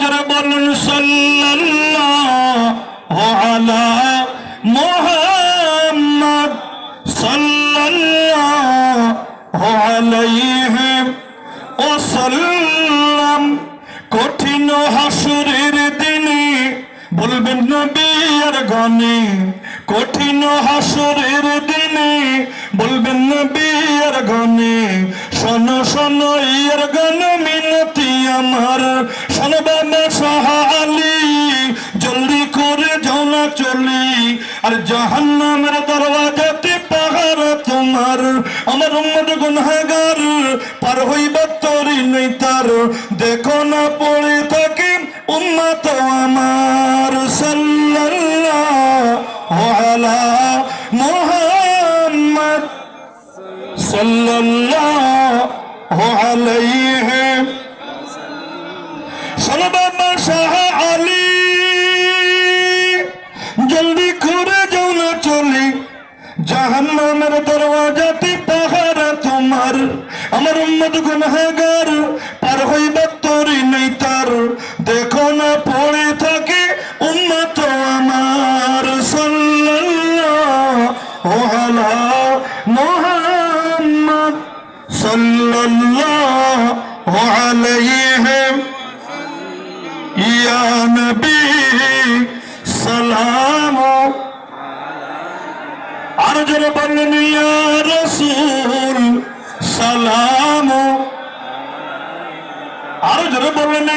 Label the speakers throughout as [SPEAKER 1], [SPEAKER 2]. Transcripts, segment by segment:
[SPEAKER 1] যারা বলেন, সাল্লাল্লাহু আলা মুহাম্মদ সাল্লাল্লাহু আলাইহি ওয়াসাল্লাম। কঠিন হাসুরের দিনে বলবেন নবী আর গনে কঠিন হাসুরের দিনে বলবেন নবী আর শোনো শোনো চলি আর জাহান্নামের দরওয়াজাতে পাহাড় তোমার। আমার উম্মত গুনহাগার, পার হইবা তোরি নেই তার। দেখো না পড়ে থাকে উম্মত আমার। সাল্লাল্লাহু আলা মুহাম্মদ। সাল্লাল্লাহু আলাইহি। শাহ আলী। জাহান্নামের দরওয়াজাতে পাহারা তোমার। আমার উম্মত গুনহাগার, পার হইবা তোরি নেই তার। দেখো না, পড়ে থাকে উম্মত আমার। সাল্লাল্লাহু আলা মুহাম্মদ সাল্লাল্লাহু আলাইহি। ইয়া নবী সালাম আর যারা বললেন রসুল, সালাম। আর যারা বললেন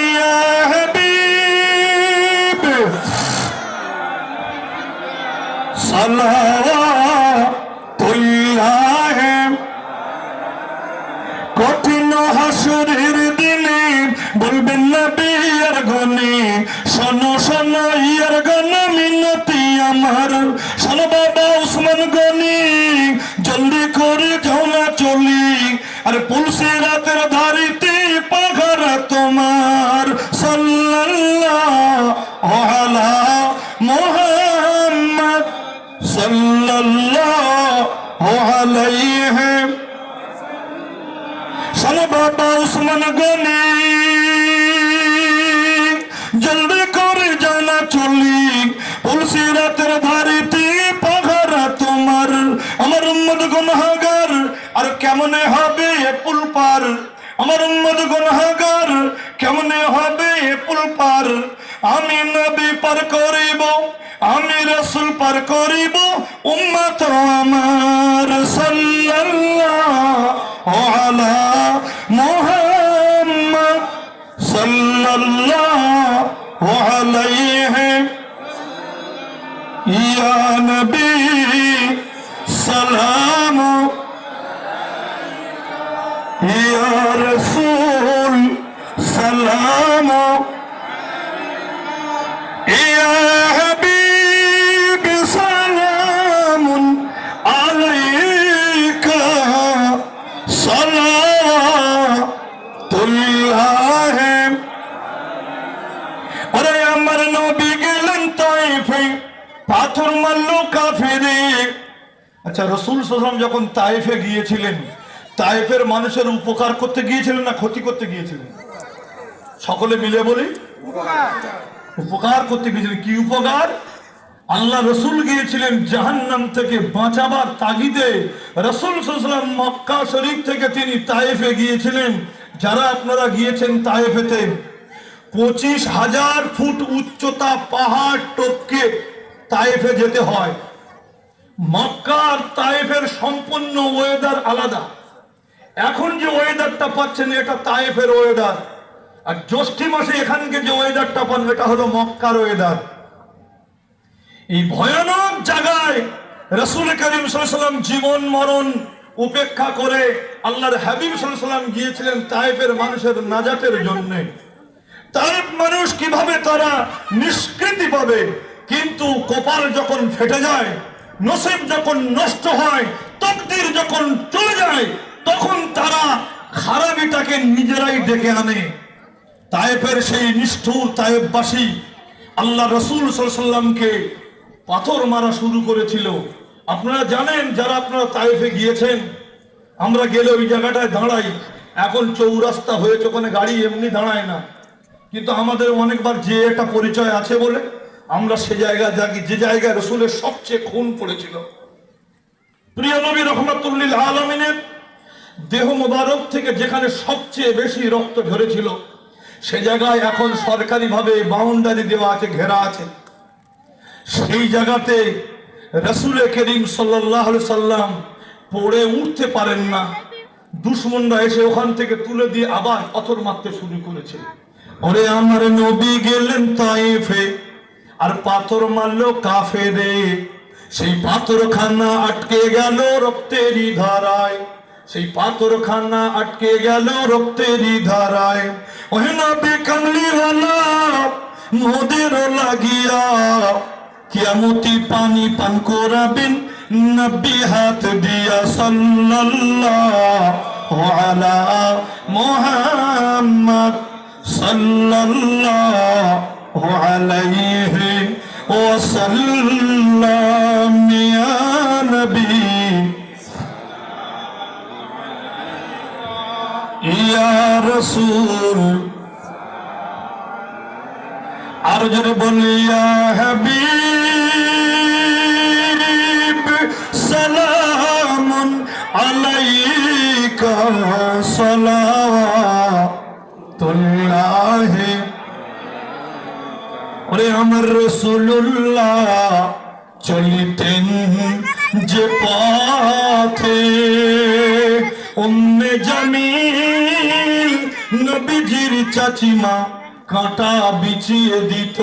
[SPEAKER 1] কঠিন হাসুরের দিনে বলবেন না বিয়ার গনে, শোনো শোনো ইয়ার গন মিনতি আমার। শোনো বাবা করে না চলি। আর পুলসে রাতের ধারিতে পাখারা তোমার। সাল্লাল্লাহু মুহাম্মদ। সাল্লাল্লাহু আলাইহি শোনো বাবা উসমান গনি। ধারিতে পাহারা তোমার। আমার উম্মদ গুনহাগার, আর কেমনে হবে এ পুল পার? আমার উম্মদ গুনহাগার, কেমনে হবে এ পুল পার? আমি নবী পার করিব, আমি রসুল পার করিব, উম্মত আমার সাল্লাল্লাহু আলা মুহাম্মদ সাল্লাল্লাহু আলাইহি। ইয়া নবী। সালাম রাসূল সালাম পাথর মারলো কাফেরে। আচ্ছা রসুল সাল্লাম যখন তাইফে গিয়েছিলেন তাইফের মানুষের উপকার করতে গিয়েছিলেন না ক্ষতি করতে গিয়েছিলেন? সকলে মিলে বলি, উপকার করতে গিয়েছিলেন। কি উপকার? আল্লাহ রসুল গিয়েছিলেন জাহান্নাম থেকে বাঁচাবার তাগিদে। রসুল সাল্লাম মক্কা শরীফ থেকে তিনি তাইফে গিয়েছিলেন। যারা আপনারা গিয়েছেন তাইফেতে পঁচিশ হাজার ফুট উচ্চতা পাহাড় টপকে তাইফে যেতে হয়। মক্কার তাইফের সম্পূর্ণ ওয়েদার আলাদা। এখন যে ওয়েদারটা পাচ্ছেন, এটা তাইফের ওয়েদার আর জ্যৈষ্ঠী মাসে এখানকে যে ওয়েদারটা পান, এটা হলো মক্কার ওয়েদার এই ভয়ানক জায়গায় রসুল করিম সাল্লাম জীবন মরণ উপেক্ষা করে আল্লাহর হাবিব সাল্লাম গিয়েছিলেন তাইফের মানুষের নাজাতের জন্যে। তাইফ মানুষ কীভাবে তারা নিষ্কৃতি পাবে, কিন্তু কপাল যখন ফেটে যায় নসিব যখন নষ্ট হয়, তকদির যখন চলে যায়, তখন তারা খারাপিটাকে নিজেরাই ডেকে আনে। তায়েফের সেই নিষ্ঠুর তায়েববাসী আল্লাহ রসুল সাল্লামকে পাথর মারা শুরু করেছিল। আপনারা জানেন, যারা আপনারা তায়েফে গিয়েছেন, আমরা গেলে ওই জায়গাটায় দাঁড়াই। এখন চৌরাস্তা হয়েছে, ওখানে গাড়ি এমনি দাঁড়ায় না। কিন্তু আমাদের অনেকবার যে একটা পরিচয় আছে বলে আমরা সে জায়গায় যাকি যে জায়গায় রসুলের সবচেয়ে খুন পড়েছিল। প্রিয় নবী রহমতুল্লিল আলমিনের দেহ মোবারক থেকে যেখানে সবচেয়ে বেশি রক্ত ঝরেছিল, সে জায়গায় এখন সরকারিভাবে বাউন্ডারি দেওয়া আছে, ঘেরা আছে। সেই জায়গাতে রসুল করিম সাল্লাহ সাল্লাম পড়ে উঠতে পারেন না। দুশ্মনরা এসে ওখান থেকে তুলে দিয়ে আবার পাথর মারতে শুরু করেছে। ওরে আমার নবী গেলেন তাইফে। আর পাথর মারলো কাফে রে সেই পাথরখানা আটকে গেল রক্তেরই ধারায়। সেই পাথরখানা আটকে গেল রক্তেরই ধারায়। ওহে নবী কামলি মোদের লাগিয়া কিয়ামতি পানি পান করাবেন নবী হাত দিয়া সাল্লাল্লাহু আলা মুহাম্মদ সাল্লাল্লাহু আলাইহি ওয়াসাল্লাম ইয়া নবী ইয়া রাসূল আর যদি বলি ইয়া হাবিব সালামুন আলাইকা সালাতুল্লাহ ওরে আমার রসুল্লাহ চলিতেন যে পথে। উম্মে জামিল নবীজির চাচিমা কাঁটা বিছিয়ে দিত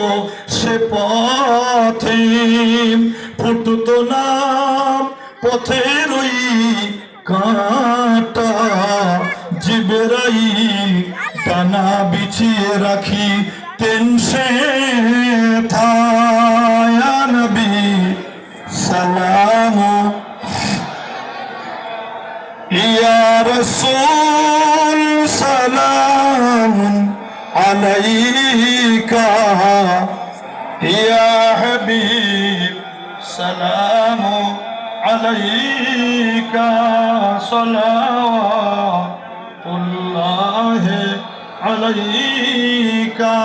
[SPEAKER 1] সে পথে। ফুটতো নাম পথের ওই কাঁটা। জিবেরাই টানা বিছিয়ে রাখি তেনসে থায়া নবী সালাম ইয়া রসুল সালাম আলাইকা ইয়া হাবিব সালাম আলাইকা সালাওয়াতুল্লাহ আলাইকা